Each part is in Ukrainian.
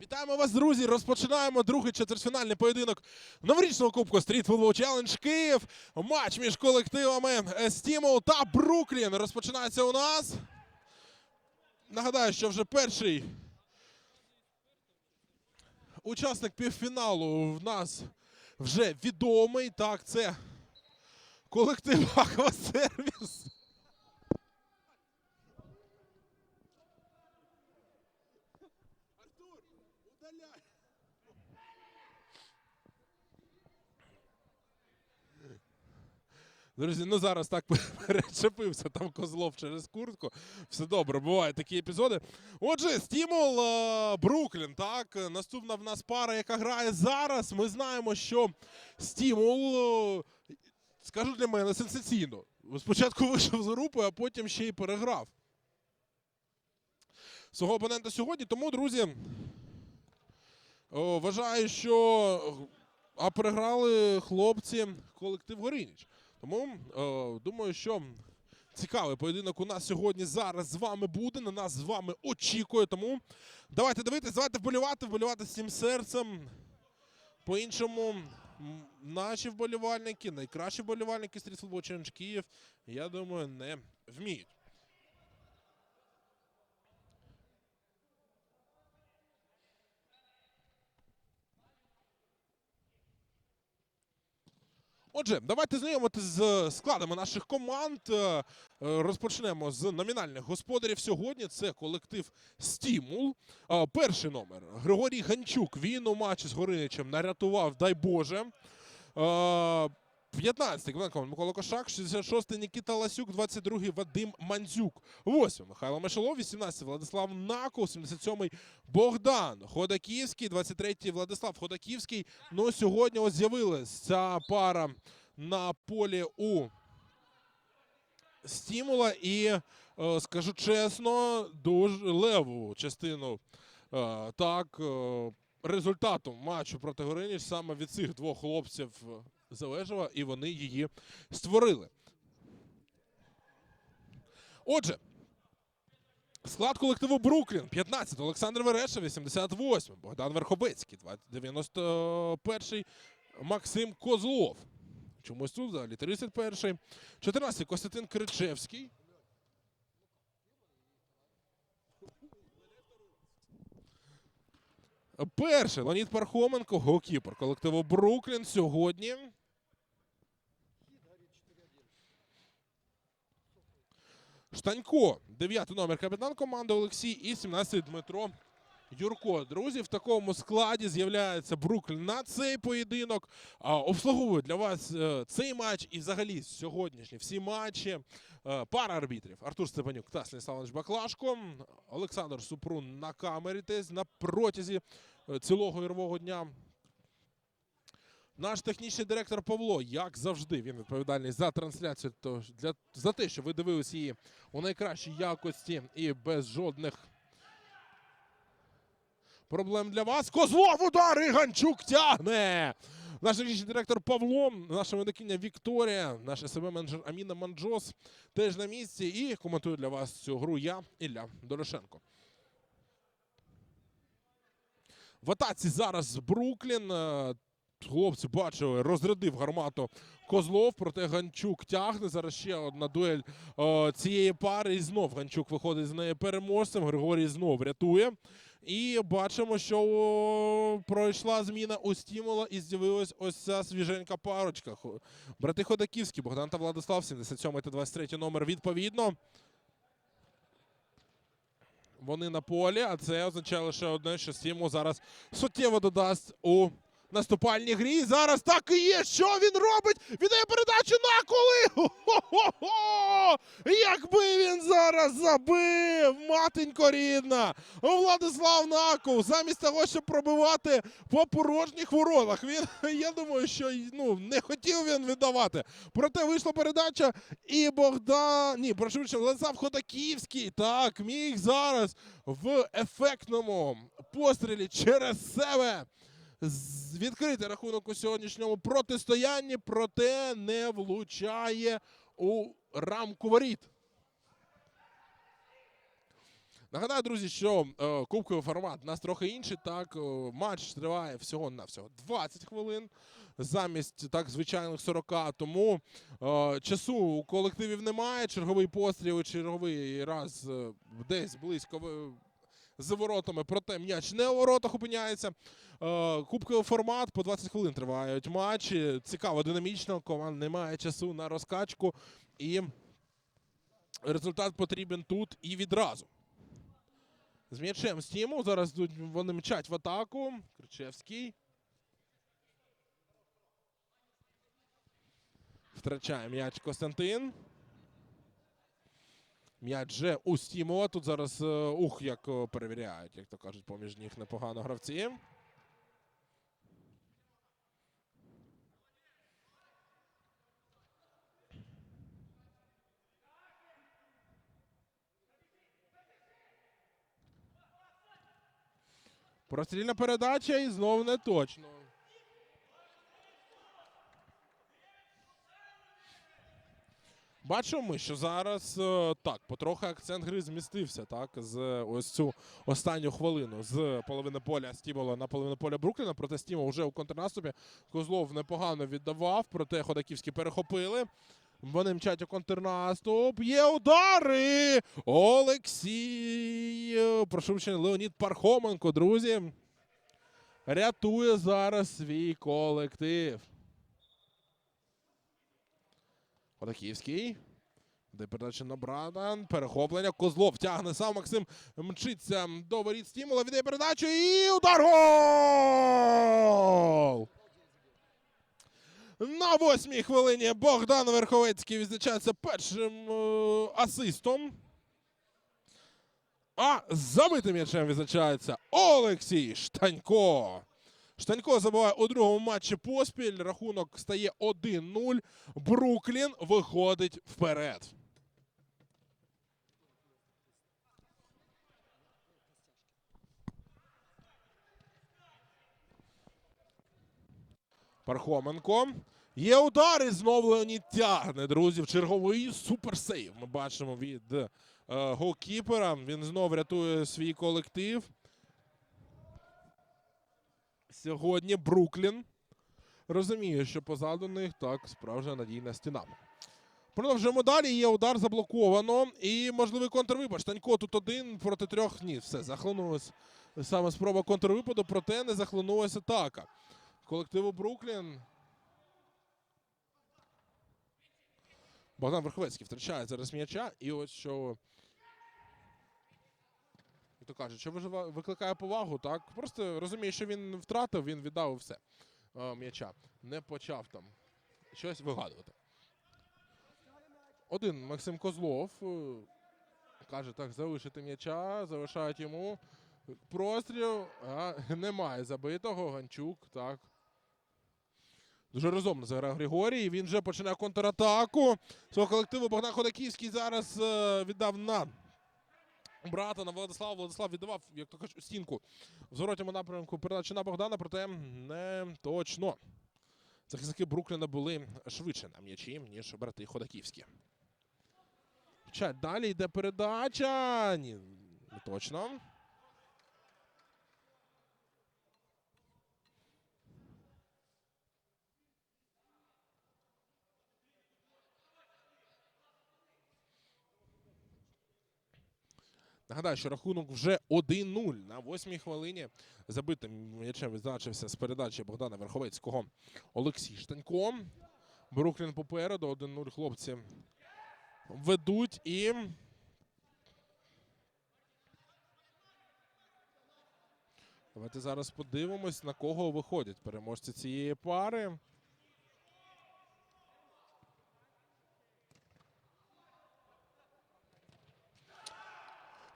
Вітаємо вас, друзі! Розпочинаємо другий четвертьфінальний поєдинок новорічного кубку Street Football Challenge Київ. Матч між колективами Стімул та Бруклін розпочинається у нас. Нагадаю, що вже перший учасник півфіналу в нас вже відомий. Так, це колектив Аквасервіс. Друзі, ну зараз так перечепився там Козлов через куртку. Все добре, бувають такі епізоди. Отже, стімул е, Бруклін. Так, наступна в нас пара, яка грає зараз. Ми знаємо, що стімул, е, скажу для мене, сенсаційно. Спочатку вийшов з групи, а потім ще й переграв свого опонента сьогодні. Тому, друзі, вважаю, що а переграли хлопці колектив Горініч. Тому е, думаю, що цікавий поєдинок у нас сьогодні зараз з вами буде. На нас з вами очікує. Тому давайте дивитися, давайте вболівати, вболівати всім серцем. По-іншому, наші вболівальники, найкращі вболівальники Street Football Київ, я думаю, не вміють. Отже, давайте знайомитися з складами наших команд. Е, е, Розпочнемо з номінальних господарів сьогодні. Це колектив Стімул. Е, Перший номер Григорій Ганчук. Він у матчі з Гориничем нарятував, дай Боже. Е, 15-й Квенко Микола Кошак, 66-й Нікіта Ласюк, 22-й Вадим Мандзюк, 8-й Михайло Мишелов, 18-й Владислав Наков, 77-й Богдан Ходаківський, 23-й Владислав Ходаківський. Ну, сьогодні ось з'явилась ця пара на полі у Стімула і, е, скажу чесно, дуже леву частину е, так, е, результату матчу проти Гориніч саме від цих двох хлопців залежала, і вони її створили. Отже, склад колективу Бруклін 15 Олександр Вереша, 88 Богдан Верхобецький, 91 Максим Козлов. Чомусь тут взагалі 31 14 Костянтин Кричевський. Перший Леонід Пархоменко, голкіпер колективу Бруклін сьогодні. Штанько, 9 номер капітан команди Олексій і 17 Дмитро Юрко. Друзі, в такому складі з'являється Бруклін на цей поєдинок. А, Обслуговують для вас е, цей матч і взагалі сьогоднішні всі матчі. Е, Пара арбітрів. Артур Степанюк та Станіславович Баклашко. Олександр Супрун на камері десь на протязі е, цілого ігрового дня. Наш технічний директор Павло, як завжди, він відповідальний за трансляцію, то для за те, що ви дивились її у найкращій якості і без жодних проблем для вас. Козлов удар і Ганчук тягне. Наш технічний директор Павло, наша медикиня Вікторія, наш СМ менеджер Аміна Манджос теж на місці. І коментую для вас цю гру я, Ілля Дорошенко. В атаці зараз Бруклін. Хлопці бачили, розрядив гармату Козлов, проте Ганчук тягне. Зараз ще одна дуель е, цієї пари. І знов Ганчук виходить з неї переможцем. Григорій знов рятує. І бачимо, що о, пройшла зміна у стімула і з'явилась ось ця свіженька парочка. Брати Ходаківські, Богдан та Владислав, 77 та 23 номер відповідно. Вони на полі, а це означає лише одне, що Стімул зараз суттєво додасть у наступальній грі. Зараз так і є. Що він робить? Віддає передачу на коли. Якби він зараз забив, матенько рідна. Владислав Наков, замість того, щоб пробивати по порожніх воротах. Він, я думаю, що ну, не хотів він віддавати. Проте вийшла передача, і Богдан. Ні, прошу Владислав Ходаківський. Так, міг зараз в ефектному пострілі через себе відкрити рахунок у сьогоднішньому протистоянні, проте не влучає у рамку воріт. Нагадаю, друзі, що е, кубковий формат у нас трохи інший. Так, е, матч триває всього на всього 20 хвилин замість так звичайних 40. Тому е, часу у колективів немає. Черговий постріл, черговий раз е, десь близько в- за воротами, проте м'яч не у воротах опиняється. Е, Кубковий формат по 20 хвилин тривають матчі. Цікаво, динамічно. Команд немає часу на розкачку. І результат потрібен тут і відразу. З м'ячем стіму. Зараз вони мчать в атаку. Кричевський. Втрачає м'яч Костянтин. М'яч же у Стімова. Тут зараз е, ух, як е, перевіряють, як то кажуть, поміж них непогано гравці. Прострільна передача і знову не точно. Бачимо ми, що зараз е, так, потрохи акцент гри змістився, так, з ось цю останню хвилину з половини поля Стімола на половину поля Брукліна. Проте Стімол вже у контрнаступі. Козлов непогано віддавав, проте Ходаківські перехопили. Вони мчать у контрнаступ. Є удари! Олексій. е, Прошу вибачення, Леонід Пархоменко, друзі. Рятує зараз свій колектив. Ходаківський. Де передача на Брадан. Перехоплення. Козлов тягне сам. Максим мчиться до воріт стімула. Віддає передачу і удар гол! На восьмій хвилині Богдан Верховецький відзначається першим е, асистом. А забитим м'ячем відзначається Олексій Штанько. Штанько забиває у другому матчі поспіль. Рахунок стає 1-0. Бруклін виходить вперед. Пархоменко. Є удар і знову Леонід тягне, друзі. В черговий суперсейв. Ми бачимо від е, голкіпера. Він знов рятує свій колектив. Сьогодні Бруклін розуміє, що позаду них так справжня надійна стіна. Продовжуємо далі. Є удар заблоковано. І можливий контрвипад. Штанько тут один проти трьох. Ні, все, захлинулась саме спроба контрвипаду, проте не захлинулася атака. Колективу Бруклін. Богдан Верховецький втрачає зараз м'яча. І ось що. То вижива- викликає повагу, так? Просто розуміє, що він втратив, він віддав все. Е, м'яча. Не почав там щось вигадувати. Один Максим Козлов е, каже, так, залишити м'яча, залишають йому простріл. А, немає забитого. Ганчук, так. Дуже розумно заграв Григорій. Він вже починає контратаку. Свого колективу Богдан Ходаківський зараз е, віддав на брата на Владислава. Владислав віддавав, як то кажуть, стінку в зворотньому напрямку передачі на Богдана, проте не точно. Захисники Брукліна були швидше на м'ячі, ніж брати Ходаківські. Хоча далі йде передача. Ні, не точно. Нагадаю, що рахунок вже 1-0 на восьмій хвилині. Забитим м'ячем відзначився з передачі Богдана Верховецького Олексій Штанько. Бруклін попереду. 1-0 хлопці ведуть і. Давайте зараз подивимось, на кого виходять переможці цієї пари.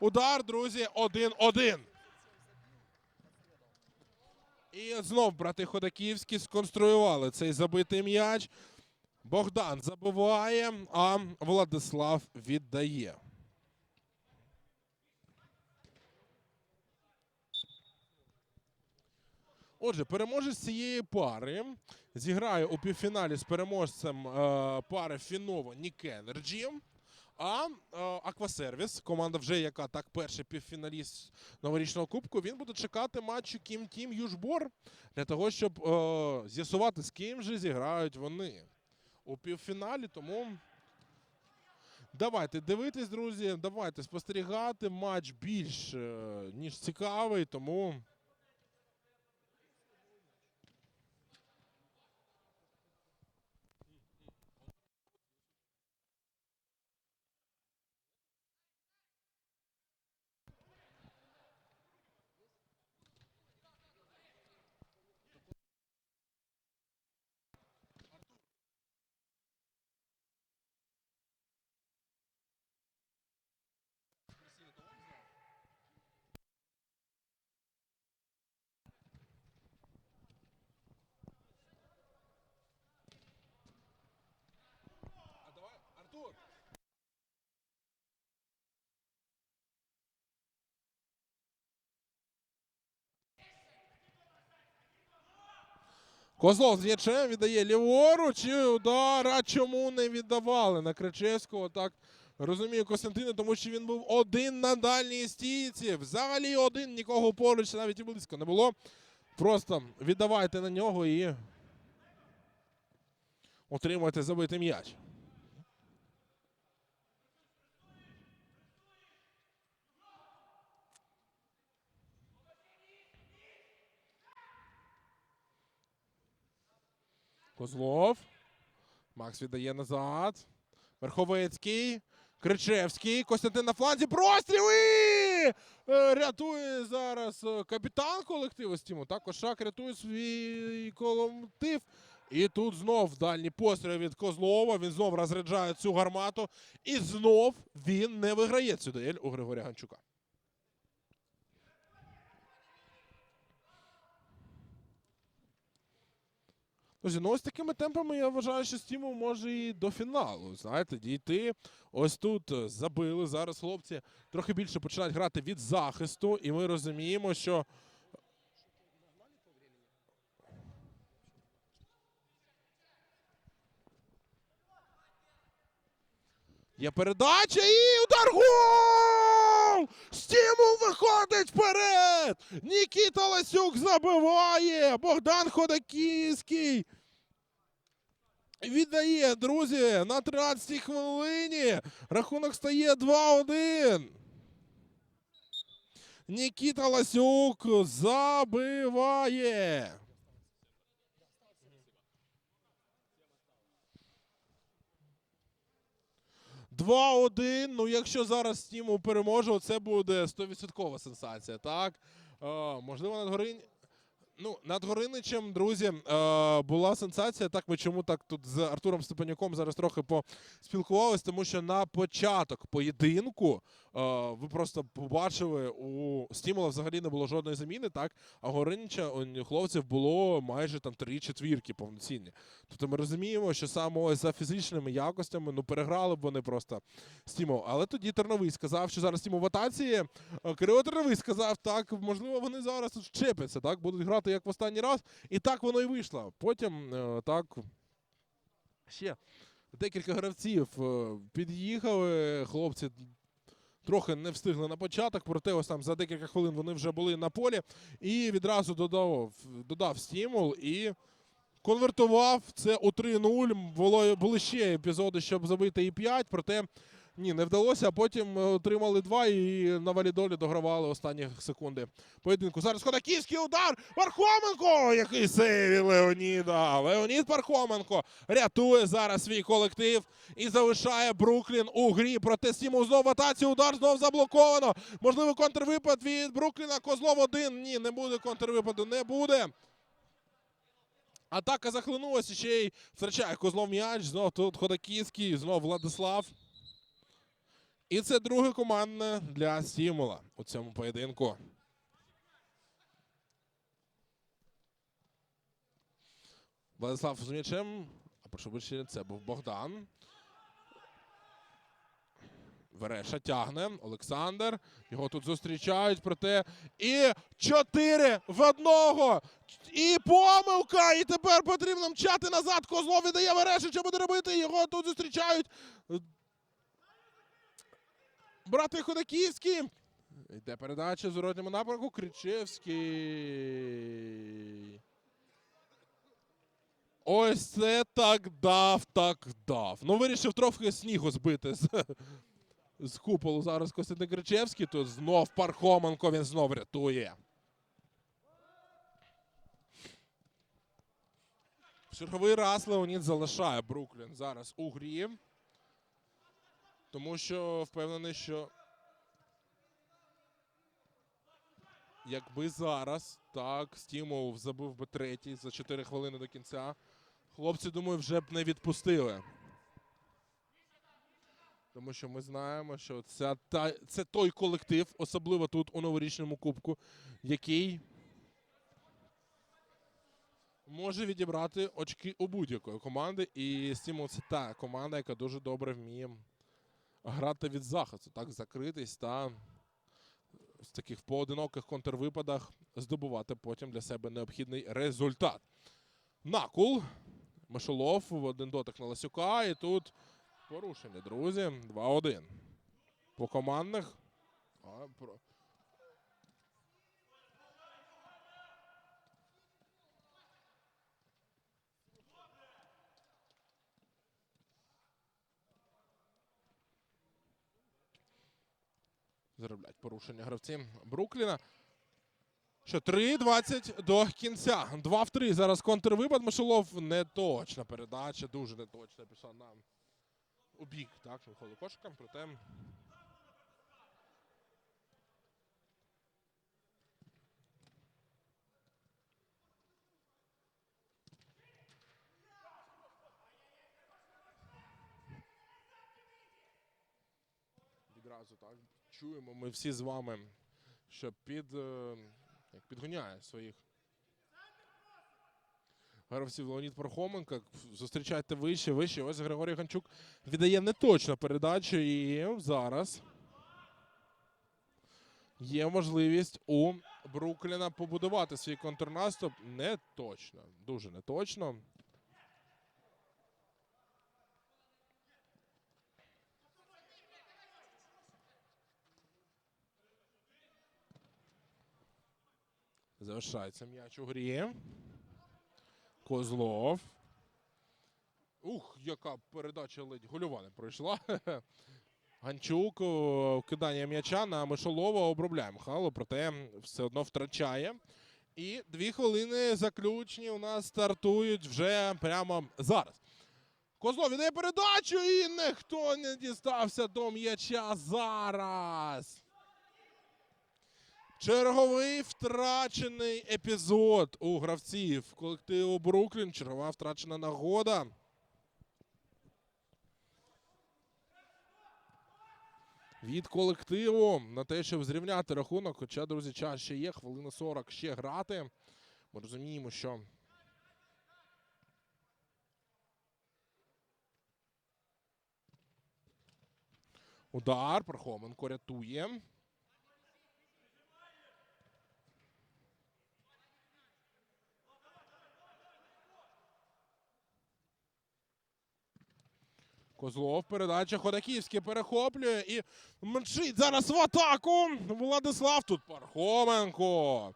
Удар, друзі, 1-1. І знов брати Ходаківські сконструювали цей забитий м'яч. Богдан забиває, а Владислав віддає. Отже, переможець цієї пари зіграє у півфіналі з переможцем е, пари Фіново Нік Енерджі. А е, Аквасервіс, команда вже яка так перший півфіналіст новорічного кубку, він буде чекати матчу Кім Тім Южбор для того, щоб е, з'ясувати, з ким же зіграють вони у півфіналі. Тому давайте дивитись, друзі. Давайте спостерігати. Матч більш е, ніж цікавий, тому. Козлов з м'ячем віддає ліворуч і удар. А чому не віддавали на Кричевського? Так розумію Костянтина, тому що він був один на дальній стійці. Взагалі один, нікого поруч навіть і близько не було. Просто віддавайте на нього і отримуйте забитий м'яч. Козлов. Макс віддає назад. Верховецький. Кричевський. Костянтин на фланзі. Простріли! Е, Рятує зараз е, капітан колективу Стіму. Так, Кошак рятує свій колектив. І тут знов дальній постріл від Козлова. Він знов розряджає цю гармату. І знов він не виграє цю дуель у Григорія Ганчука. Друзі, ну ось такими темпами я вважаю, що Стімов може і до фіналу. Знаєте, дійти. Ось тут е, забили. Зараз хлопці трохи більше починають грати від захисту, і ми розуміємо, що. Є передача і удар гол! Стімул виходить вперед! Нікіта Ласюк забиває! Богдан Ходаківський віддає, друзі, на 13-й хвилині. Рахунок стає 2-1. Нікіта Ласюк забиває. Два-один. Ну, якщо зараз Стіму переможе, це буде 100% сенсація, так? Е, можливо, над Горин... Ну, над Гориничем, друзі, е, була сенсація. Так, ми чому так тут з Артуром Степанюком зараз трохи поспілкувалися, тому що на початок поєдинку е, ви просто побачили, у Стімула взагалі не було жодної заміни, так? А Горинича у хлопців було майже там три четвірки повноцінні. Тобто ми розуміємо, що саме за фізичними якостями ну переграли б вони просто Стімов. Але тоді Терновий сказав, що зараз Стімов в атаці. Е, Кирило Терновий сказав, так, можливо, вони зараз щепляться, так, будуть грати як в останній раз. І так воно і вийшло. Потім е, так ще декілька гравців е, під'їхали. Хлопці трохи не встигли на початок, проте ось там за декілька хвилин вони вже були на полі. І відразу додав, додав стимул і конвертував це у 3-0. Було, були ще епізоди, щоб забити і 5, проте ні, не вдалося. А потім е, отримали 2 і на валідолі догравали останні секунди поєдинку. Зараз Ходаківський удар. Пархоменко! Який сейв Леоніда. Леонід Пархоменко рятує зараз свій колектив і залишає Бруклін у грі. Проте Сімов знов в атаці. Удар знов заблоковано. Можливо, контрвипад від Брукліна. Козлов один. Ні, не буде контрвипаду. Не буде. Атака захлинулася, ще й втрачає Козлов м'яч. Знов тут Ходаківський, знов Владислав. І це друге командне для Стімула у цьому поєдинку. Владислав з м'ячем. А прошу вище, це був Богдан. Вереша тягне. Олександр. Його тут зустрічають. Проте. І чотири в одного. І помилка. І тепер потрібно мчати назад. Козлов віддає. Що буде робити? Його тут зустрічають. Брати Ходаківський. Йде передача з уродньому напрямку. Кричевський. Ось це так дав, так дав. Ну, вирішив трохи снігу збити з, з куполу зараз Костянтин Кричевський. Тут знов Пархоменко він знов рятує. В черговий раз Леонід залишає Бруклін зараз у грі. Тому що впевнений, що якби зараз так Стімов забив би третій за 4 хвилини до кінця, хлопці, думаю, вже б не відпустили. Тому що ми знаємо, що це, та, це той колектив, особливо тут у новорічному кубку, який може відібрати очки у будь-якої команди. І Стімов це та команда, яка дуже добре вміє грати від захисту, так закритись та в таких поодиноких контрвипадах здобувати потім для себе необхідний результат. Накул. Мишолов в один дотик на Ласюка. І тут порушення, друзі. 2-1. По командних. Заробляють порушення гравці Брукліна. Що 3-20 до кінця. 2 в 3. Зараз контрвипад. Мишелов неточна передача. Дуже неточна. Пішла у бік, так, виходить Кошика. Проте відразу так чуємо ми всі з вами, що під, е, як підгоняє своїх гравців Леонід Пархоменко. Зустрічайте вище, вище. Ось Григорій Ганчук віддає неточну передачу. І зараз є можливість у Брукліна побудувати свій контрнаступ. Не точно, дуже неточно. Залишається м'яч у грі. Козлов. Ух, яка передача ледь гольова не пройшла. Ганчук кидання м'яча на Мишолова обробляє Михайло, проте все одно втрачає. І дві хвилини заключні у нас стартують вже прямо зараз. Козлов віддає передачу і ніхто не дістався до м'яча зараз. Черговий втрачений епізод у гравців колективу Бруклін. Чергова втрачена нагода. Від колективу на те, щоб зрівняти рахунок. Хоча, друзі, час ще є, хвилина 40 ще грати. Ми розуміємо, що удар Пархоменко рятує. Козлов, передача Ходаківський перехоплює і мчить зараз в атаку. Владислав тут Пархоменко.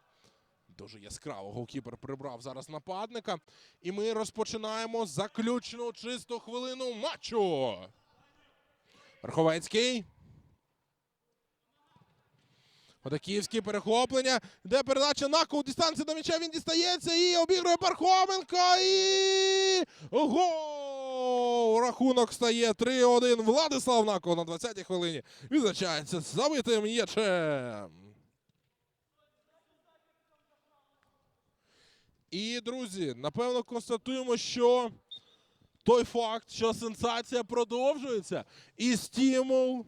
Дуже яскраво голкіпер прибрав зараз нападника. І ми розпочинаємо заключну чисту хвилину матчу. Верховецький. Ходаківський перехоплення. Де передача на кол дистанції до м'яча. Він дістається і обігрує Пархоменко. І гол! Рахунок стає 3-1. Владислав Накол на 20-й хвилині відзначається забитим м'ячем. І, друзі, напевно, констатуємо, що той факт, що сенсація продовжується, і стимул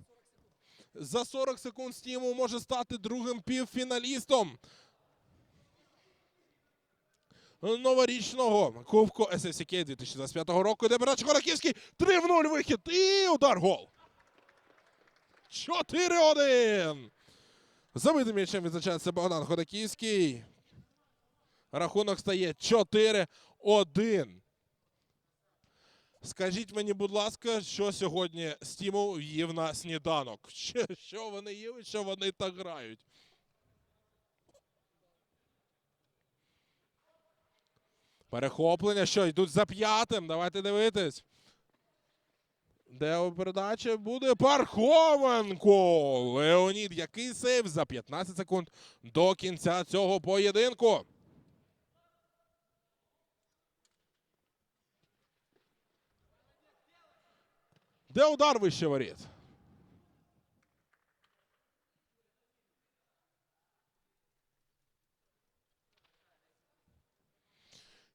за 40 секунд стимул може стати другим півфіналістом новорічного Кубку SFCK 2025 року. Де передача Хораківський 3 в 0 вихід і удар гол. 4-1. Забитим м'ячем відзначається Богдан Ходаківський. Рахунок стає 4-1. Скажіть мені, будь ласка, що сьогодні Стімов їв на сніданок? Що вони їли, що вони так грають? Перехоплення, що йдуть за п'ятим. Давайте дивитись. Де передача буде Пархоменко. Леонід, який сейв за 15 секунд до кінця цього поєдинку. Де удар вище воріт?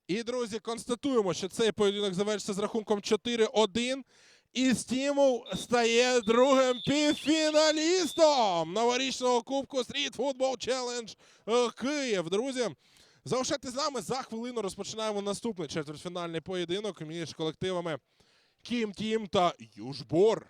І, друзі, констатуємо, що цей поєдинок завершиться з рахунком 4-1. І Стімул стає другим півфіналістом новорічного кубку Street Football Challenge е, Київ. Друзі, залишайтесь з нами. За хвилину розпочинаємо наступний четвертьфінальний поєдинок між колективами Кім Тім та Южбор.